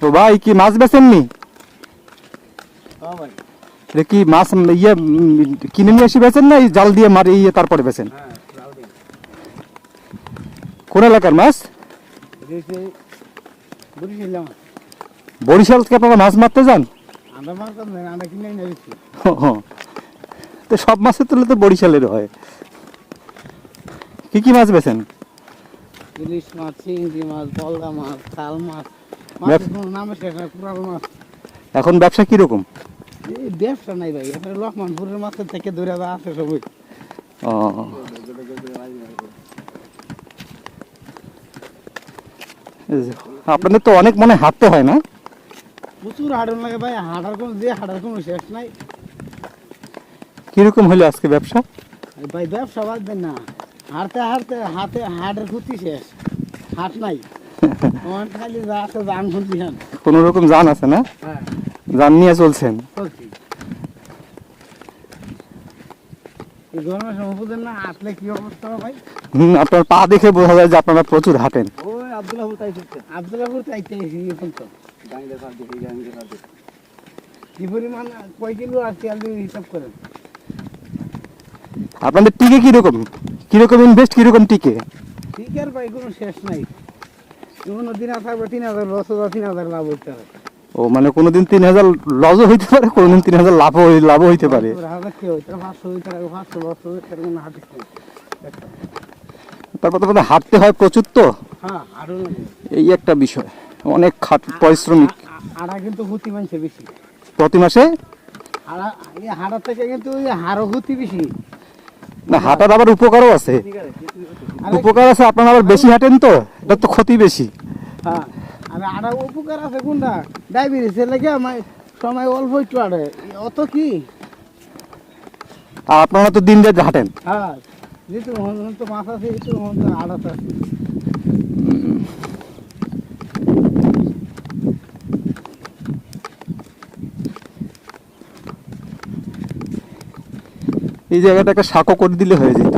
তো ভাই কি মাছ বেচেননি হ্যাঁ এটা কি মাছ ইয়ে কিনে নিয়ে এসে বেচেন না জাল দিয়ে মারি ইয়ে তারপরে বেচেন? হ্যাঁ কোন এলাকার মাছ? বরিশাল থেকে আপনারা মাছ মারতে যান? তো সব মাছের তুলে তো বরিশালের হয়। কি কি মাছ বেচেন? ইলিশ মাছ চিংড়ি মাছ বলদা মাছ তাল মাছ। এখন ব্যবসা কীরকম? এই ব্যবসা নাই ভাই এখানে লক্ষ্মণপুরের মাছের থেকে দূরে আছে সবই। ও। আপনাদের তো অনেক মনে হাঁটতে হয় না? প্রচুর হাঁটন লাগে ভাই হাঁটার কোনো যে হাঁটার কোনো শেষ নাই। কীরকম হলো আজকে ব্যবসা? ভাই ব্যবসা বাদ দেন না। হাঁটতে হাঁটতে হাতে হাটের ক্ষতি শেষ। হাট নাই। কোনো রকম জান আছে না? হ্যাঁ। জান নিয়ে চলছেন? আপনার পা দেখে বোঝা যায় যে আপনারা প্রচুর হাঁটেন। আপনাদের টিকে কীরকম? কীরকম ইনভেস্ট কীরকম টিকে? ঠিক আর ভাই কোনো শেষ নাই। দিন থাকবে তিন হাজার লস তিন হাজার লাভ হইতে হবে ও মানে কোনোদিন তিন হাজার লজও হইতে পারে কোনোদিন তিন হাজার লাভও লাভও হইতে পারে। তারপর তো হাঁটতে হয় প্রচুর তো? হ্যাঁ এই একটা বিষয় অনেক খাট পরিশ্রমিক। আড়া কিন্তু হুতি মানছে বেশি। প্রতি মাসে? হাড়া থেকে কিন্তু হাড়ও হুতি বেশি। না হাঁটার আবার উপকারও আছে। উপকার আছে আপনারা আবার বেশি হাঁটেন তো? এটা তো ক্ষতি বেশি। হ্যাঁ আর আড়া উপকার আছে কোনটা? ডায়াবেটিসের লেগে আমার সময় অল্প একটু আড়ে অত কি? আর আপনারা তো দিন রাত হাঁটেন। হ্যাঁ যেহেতু তো মাছ আছে একটু হন তো আড়াতে আছে। এই জায়গাটাকে সাঁকো করে দিলে হয়ে যেত।